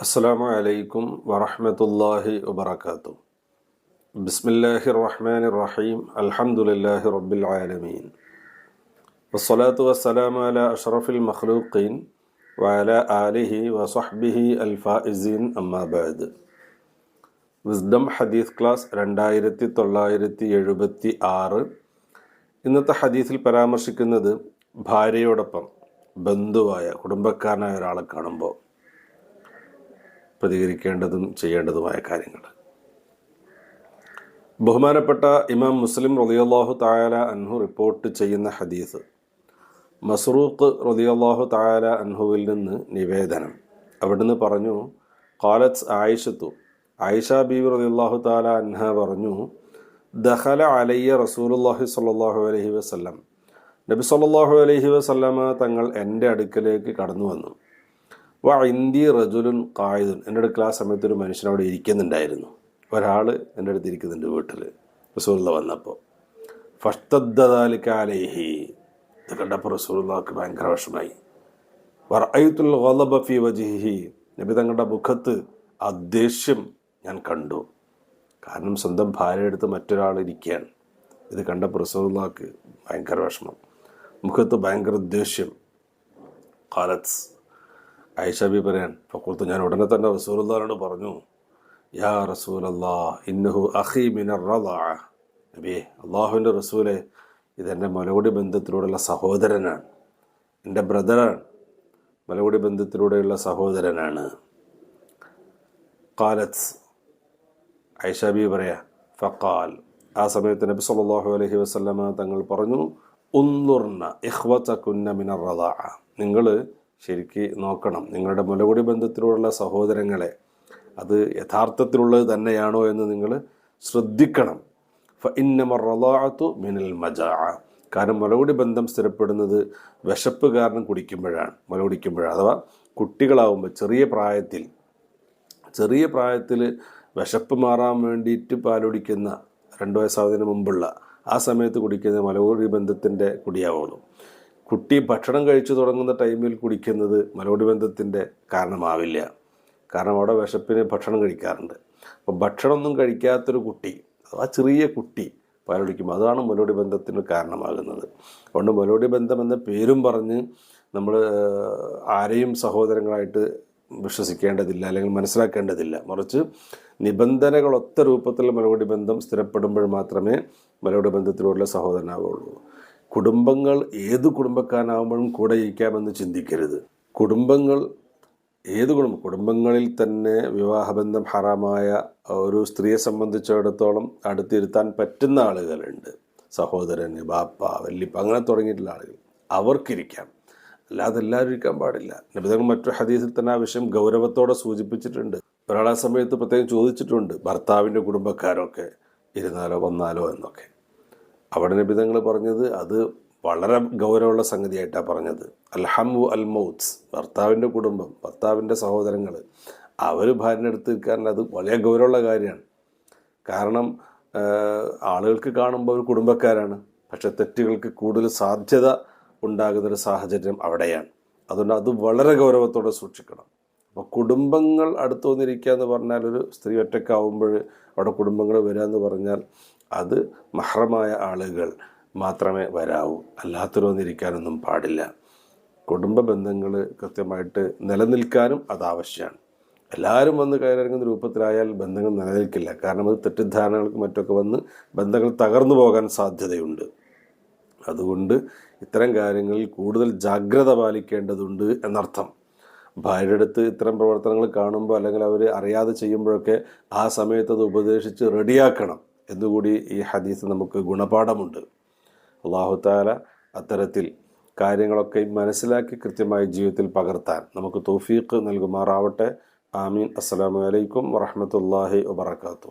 السلام عليكم ورحمة الله وبركاته بسم الله الرحمن الرحيم الحمد لله رب العالمين والصلاة والسلام على أشرف المخلوقين وعلى آله وصحبه الفائزين أما بعد wisdom ഹദീസ് class രണ്ടായിരത്തി തൊള്ളായിരത്തി എഴുപത്തി ആറ് ഇന്നത്തെ ഹദീസിൽ പരാമർശിക്കുന്നത് ഭാര്യയോടൊപ്പം ബന്ധുവായ കുടുംബക്കാരനായ ഒരാളെ കാണുമ്പോൾ പ്രതികരിക്കേണ്ടതും ചെയ്യേണ്ടതുമായ കാര്യങ്ങൾ. ബഹുമാനപ്പെട്ട ഇമാം മുസ്ലിം റളിയല്ലാഹു തായാല അൻഹു റിപ്പോർട്ട് ചെയ്യുന്ന ഹദീസ് മസ്റൂഖ് റളിയല്ലാഹു തായാല അൻഹുവിൽ നിന്ന് നിവേദനം. അവിടുന്ന് പറഞ്ഞു കാലത്ത് ആയിഷത്തു. ആയിഷ ബീബി റളിയല്ലാഹു താല അൻഹ പറഞ്ഞു ദഹല അലയ്യ റസൂലുള്ളാഹി സ്വല്ലല്ലാഹു അലഹി വസല്ലം. നബി സല്ലാഹു അലഹി വസല്ലമ തങ്ങൾ എന്റെ അടുക്കലേക്ക് കടന്നു വന്നു. വാ ഇന്ത്യ റജുലുൻ കായുദുൻ എന്റെ അടുക്കൽ ആ സമയത്ത് ഒരു മനുഷ്യൻ അവിടെ ഇരിക്കുന്നുണ്ടായിരുന്നു. ഒരാൾ എന്റെ അടുത്ത് ഇരിക്കുന്നുണ്ട് വീട്ടിൽ റസൂലുള്ള വന്നപ്പോൾ ഫഷ്ടദ്ദാലിക്കാലേഹി ഇത് കണ്ടപ്പോൾ റസൂലുള്ളക്ക് ഭയങ്കര വിഷമായി വറഅയ്തുൽ ഗളബ ഫി വജിഹി നബി തങ്ങളുടെ മുഖത്ത് ആ ദേഷ്യം ഞാൻ കണ്ടു. കാരണം സ്വന്തം ഭാര്യ എടുത്ത് മറ്റൊരാൾ ഇരിക്കുകയാണ്. ഇത് കണ്ടപ്പോൾ റസൂലുള്ളക്ക് ഭയങ്കര വിഷമം. മുഖത്ത് ഭയങ്കര ദേഷ്യം. കാലത്ത് ഐഷബി പറയാൻ ഫക്കുളത്ത് ഞാൻ ഉടനെ തന്നെ റസൂലുള്ളാനോട് പറഞ്ഞു യാ റസൂലല്ലാ ഇന്നഹു അഹി മിനർ അള്ളാഹുവിന്റെ റസൂലെ ഇതെന്റെ മലകുടി ബന്ധത്തിലൂടെയുള്ള സഹോദരനാണ്. എന്റെ ബ്രദറാണ് മലകുടി ബന്ധത്തിലൂടെയുള്ള സഹോദരനാണ്. കാലത്ത് ഐഷബി പറയാ ഫക്കാൽ ആ സമയത്ത് നബി സല്ലല്ലാഹു അലൈഹി വസല്ലമ തങ്ങൾ പറഞ്ഞു ഉന്നുർന ഇഹ്വത്ത കുന്ന മിനർ നിങ്ങൾ ശരിക്ക് നോക്കണം. നിങ്ങളുടെ മുലകുടി ബന്ധത്തിലുള്ള സഹോദരങ്ങളെ അത് യഥാർത്ഥത്തിലുള്ളത് തന്നെയാണോ എന്ന് നിങ്ങൾ ശ്രദ്ധിക്കണം. ഫ ഇന്നമ റദാഅത്തു മിനൽ മജാ. കാരണം മുലകുടി ബന്ധം സ്ഥിരപ്പെടുന്നത് വിശപ്പ് കാരണം കുടിക്കുമ്പോഴാണ് മുല കുടിക്കുമ്പോഴാണ് അഥവാ കുട്ടികളാവുമ്പോൾ ചെറിയ പ്രായത്തിൽ ചെറിയ പ്രായത്തിൽ വിശപ്പ് മാറാൻ വേണ്ടിയിട്ട് പാലുടിക്കുന്ന രണ്ട് വയസ്സാവുന്നതിന് മുമ്പുള്ള ആ സമയത്ത് കുടിക്കുന്നത് മലകുടി ബന്ധത്തിന്റെ കുടിയാവുള്ളൂ കുട്ടി ഭക്ഷണം കഴിച്ചു തുടങ്ങുന്ന ടൈമിൽ കുടിക്കുന്നത് മലകുടി ബന്ധത്തിന്റെ കാരണമാവില്ല. കാരണം അവിടെ വിശപ്പിന് ഭക്ഷണം കഴിക്കാറുണ്ട്. അപ്പോൾ ഭക്ഷണമൊന്നും കഴിക്കാത്തൊരു കുട്ടി ആ ചെറിയ കുട്ടി പാലൊടിക്കും അതാണ് മലോടി ബന്ധത്തിന് കാരണമാകുന്നത്. അതുകൊണ്ട് മലോടി ബന്ധം എന്ന പേരും പറഞ്ഞ് നമ്മൾ ആരെയും സഹോദരങ്ങളായിട്ട് വിശ്വസിക്കേണ്ടതില്ല അല്ലെങ്കിൽ മനസ്സിലാക്കേണ്ടതില്ല. മറിച്ച് നിബന്ധനകളൊത്ത രൂപത്തിൽ മലകുടി ബന്ധം സ്ഥിരപ്പെടുമ്പോൾ മാത്രമേ മലകുടി ബന്ധത്തിലൂടെ സഹോദരനാവുള്ളൂ. കുടുംബങ്ങൾ ഏത് കുടുംബക്കാരനാവുമ്പോഴും കൂടെ ഇരിക്കാമെന്ന് ചിന്തിക്കരുത്. കുടുംബങ്ങൾ ഏത് കുടുംബം കുടുംബങ്ങളിൽ തന്നെ വിവാഹബന്ധം ഹറാമായ ഒരു സ്ത്രീയെ സംബന്ധിച്ചിടത്തോളം അടുത്തിരുത്താൻ പറ്റുന്ന ആളുകളുണ്ട്. സഹോദരന് ബാപ്പ വല്ലിപ്പ അങ്ങനെ തുടങ്ങിയിട്ടുള്ള ആളുകൾ. അവർക്കിരിക്കാം. അല്ലാതെ എല്ലാവരും ഇരിക്കാൻ പാടില്ല. നബിതങ്ങൾ മറ്റൊരു ഹദീസിൽ തന്നെ ആ വിഷയം ഗൗരവത്തോടെ സൂചിപ്പിച്ചിട്ടുണ്ട്. ഒരാളെ സമയത്ത് പ്രത്യേകം ചോദിച്ചിട്ടുണ്ട് ഭർത്താവിന്റെ കുടുംബക്കാരൊക്കെ ഇരുന്നാലോ വന്നാലോ എന്നൊക്കെ. അവിടെ നബിതങ്ങൾ പറഞ്ഞത് അത് വളരെ ഗൗരവമുള്ള സംഗതിയായിട്ടാണ് പറഞ്ഞത്. അൽഹമു അൽ മൗത്ത് ഭർത്താവിന്റെ കുടുംബം ഭർത്താവിന്റെ സഹോദരങ്ങൾ. അവർ ഭാര്യന്റെ അടുത്ത് നിൽക്കാൻ അത് വളരെ ഗൗരവമുള്ള കാര്യമാണ്. കാരണം ആളുകൾക്ക് കാണുമ്പോൾ ഒരു കുടുംബക്കാരാണ്. പക്ഷെ തെറ്റുകൾക്ക് കൂടുതൽ സാധ്യത ഉണ്ടാകുന്നൊരു സാഹചര്യം അവിടെയാണ്. അതുകൊണ്ട് അത് വളരെ ഗൗരവത്തോടെ സൂക്ഷിക്കണം. അപ്പോൾ കുടുംബങ്ങൾ അടുത്ത് വന്നിരിക്കുക എന്ന് പറഞ്ഞാൽ ഒരു സ്ത്രീ ഒറ്റക്കാവുമ്പോൾ അവിടെ കുടുംബങ്ങൾ വരിക എന്ന് പറഞ്ഞാൽ അത് മഹ്റമായ ആളുകൾ മാത്രമേ വരാവൂ. അല്ലാത്തവർ വന്നിരിക്കാനൊന്നും പാടില്ല. കുടുംബ ബന്ധങ്ങൾ കൃത്യമായിട്ട് നിലനിൽക്കാനും അത് ആവശ്യമാണ്. എല്ലാവരും വന്ന് കയറിറങ്ങുന്ന രൂപത്തിലായാൽ ബന്ധങ്ങൾ നിലനിൽക്കില്ല. കാരണം അത് തെറ്റിദ്ധാരണകൾക്ക് മറ്റൊക്കെ വന്ന് ബന്ധങ്ങൾ തകർന്നു പോകാൻ സാധ്യതയുണ്ട്. അതുകൊണ്ട് ഇത്തരം കാര്യങ്ങളിൽ കൂടുതൽ ജാഗ്രത പാലിക്കേണ്ടതുണ്ട് എന്നർത്ഥം. ഭാര്യയുടെ അടുത്ത് ഇത്തരം പ്രവർത്തനങ്ങൾ കാണുമ്പോൾ അല്ലെങ്കിൽ അവർ അറിയാതെ ചെയ്യുമ്പോഴൊക്കെ ആ സമയത്ത് അത് ഉപദേശിച്ച് റെഡിയാക്കണം എന്നുകൂടി ഈ ഹദീസ് നമുക്ക് ഗുണപാഠമുണ്ട്. അള്ളാഹുത്താല അത്തരത്തിൽ കാര്യങ്ങളൊക്കെ മനസ്സിലാക്കി കൃത്യമായി ജീവിതത്തിൽ പകർത്താൻ നമുക്ക് തോഫീക്ക് നൽകുമാറാവട്ടെ. ആമീൻ. അസ്സലാമു അലൈക്കും വറഹമത്തല്ലാഹി വബർക്കാത്തു